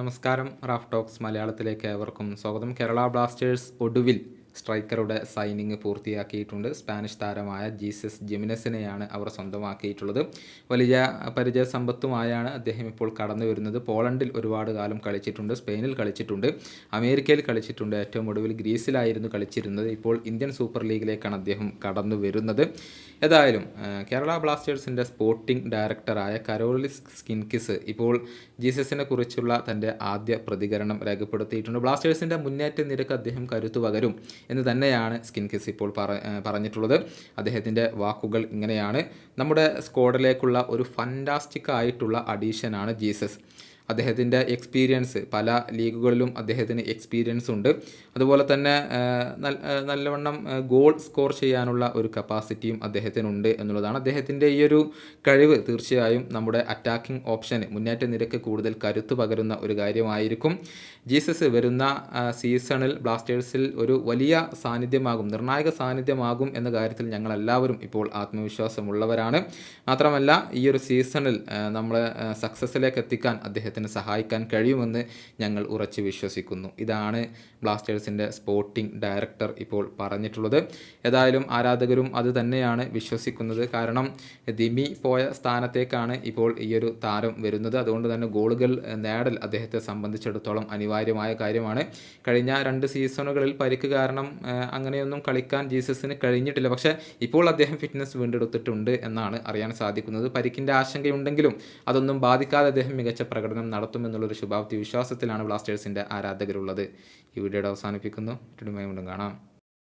നമസ്കാരം Raf talks മലയാളത്തിലേക്ക് ഏവർക്കും സ്വാഗതം. കേരള ബ്ലാസ്റ്റേഴ്സ് ഒടുവിൽ സ്ട്രൈക്കറുടെ സൈനിങ് പൂർത്തിയാക്കിയിട്ടുണ്ട്. സ്പാനിഷ് താരമായ ജീസസ് ജെമിനസിനെയാണ് അവർ സ്വന്തമാക്കിയിട്ടുള്ളത്. വലിയ പരിചയ സമ്പത്തുമായാണ് അദ്ദേഹം ഇപ്പോൾ കടന്നു വരുന്നത്. പോളണ്ടിൽ ഒരുപാട് കാലം കളിച്ചിട്ടുണ്ട് സ്പെയിനിൽ കളിച്ചിട്ടുണ്ട് അമേരിക്കയിൽ കളിച്ചിട്ടുണ്ട്. ഏറ്റവും ഒടുവിൽ ഗ്രീസിലായിരുന്നു കളിച്ചിരുന്നത്. ഇപ്പോൾ ഇന്ത്യൻ സൂപ്പർ ലീഗിലേക്കാണ് അദ്ദേഹം കടന്നു വരുന്നത്. ഏതായാലും കേരള ബ്ലാസ്റ്റേഴ്സിന്റെ സ്പോർട്ടിംഗ് ഡയറക്ടറായ കരോളിസ് സ്കിൻകിസ് ഇപ്പോൾ ജീസസിനെ കുറിച്ചുള്ള തന്റെ ആദ്യ പ്രതികരണം രേഖപ്പെടുത്തിയിട്ടുണ്ട്. ബ്ലാസ്റ്റേഴ്സിന്റെ മുന്നേറ്റ നിരക്ക് അദ്ദേഹം കരുത്തു പകരും എന്ന് തന്നെയാണ് സ്കിൻകിസ് ഇപ്പോൾ പറ പറഞ്ഞിട്ടുള്ളത്. അദ്ദേഹത്തിന്റെ വാക്കുകൾ ഇങ്ങനെയാണ്. നമ്മുടെ സ്ക്വാഡിലേക്കുള്ള ഒരു ഫന്റാസ്റ്റിക് ആയിട്ടുള്ള അഡീഷനാണ് ജീസസ്. അദ്ദേഹത്തിന്റെ എക്സ്പീരിയൻസ് പല ലീഗുകളിലും അദ്ദേഹത്തിന് എക്സ്പീരിയൻസ് ഉണ്ട്. അതുപോലെ തന്നെ നല്ലവണ്ണം ഗോൾ സ്കോർ ചെയ്യാനുള്ള ഒരു കപ്പാസിറ്റിയും അദ്ദേഹത്തിനുണ്ട് എന്നുള്ളതാണ്. അദ്ദേഹത്തിന്റെ ഈ ഒരു കഴിവ് തീർച്ചയായും നമ്മുടെ അറ്റാക്കിംഗ് ഓപ്ഷന് മുന്നേറ്റ നിരക്ക് കൂടുതൽ കരുത്തു പകരുന്ന ഒരു കാര്യമായിരിക്കും. ജീസസ് വരുന്ന സീസണിൽ ബ്ലാസ്റ്റേഴ്സിൽ ഒരു വലിയ സാന്നിധ്യമാകും നിർണായക സാന്നിധ്യമാകും എന്ന കാര്യത്തിൽ ഞങ്ങൾ എല്ലാവരും ഇപ്പോൾ ആത്മവിശ്വാസമുള്ളവരാണ്. മാത്രമല്ല ഈ ഒരു സീസണിൽ നമ്മളെ സക്സസ്സിലേക്ക് എത്തിക്കാൻ അദ്ദേഹത്തിന് സഹായിക്കാൻ കഴിയുമെന്ന് ഞങ്ങൾ ഉറച്ചു വിശ്വസിക്കുന്നു. ഇതാണ് ബ്ലാസ്റ്റേഴ്സിന്റെ സ്പോർട്ടിംഗ് ഡയറക്ടർ ഇപ്പോൾ പറഞ്ഞിട്ടുള്ളത്. ഏതായാലും ആരാധകരും അത് തന്നെയാണ് വിശ്വസിക്കുന്നത്. കാരണം ദിമി പോയ സ്ഥാനത്തേക്കാണ് ഇപ്പോൾ ഈയൊരു താരം വരുന്നത്. അതുകൊണ്ട് തന്നെ ഗോളുകൾ നേടൽ അദ്ദേഹത്തെ സംബന്ധിച്ചിടത്തോളം അനിവാര്യമായ കാര്യമാണ്. കഴിഞ്ഞ രണ്ട് സീസണുകളിൽ പരിക്ക് കാരണം അങ്ങനെയൊന്നും കളിക്കാൻ ജീസസിന് കഴിഞ്ഞിട്ടില്ല. പക്ഷേ ഇപ്പോൾ അദ്ദേഹം ഫിറ്റ്നസ് വീണ്ടെടുത്തിട്ടുണ്ട് എന്നാണ് അറിയാൻ സാധിക്കുന്നത്. പരിക്കിന്റെ ആശങ്കയുണ്ടെങ്കിലും അതൊന്നും ബാധിക്കാതെ അദ്ദേഹം മികച്ച പ്രകടനം നടത്തുമെന്നുള്ളൊരു ശുഭാപ്തി വിശ്വാസത്തിലാണ് ബ്ലാസ്റ്റേഴ്സിന്റെ ആരാധകരുള്ളത്. ഈ വീഡിയോയുടെ അവസാനിപ്പിക്കുന്നു. വീണ്ടും കാണാം.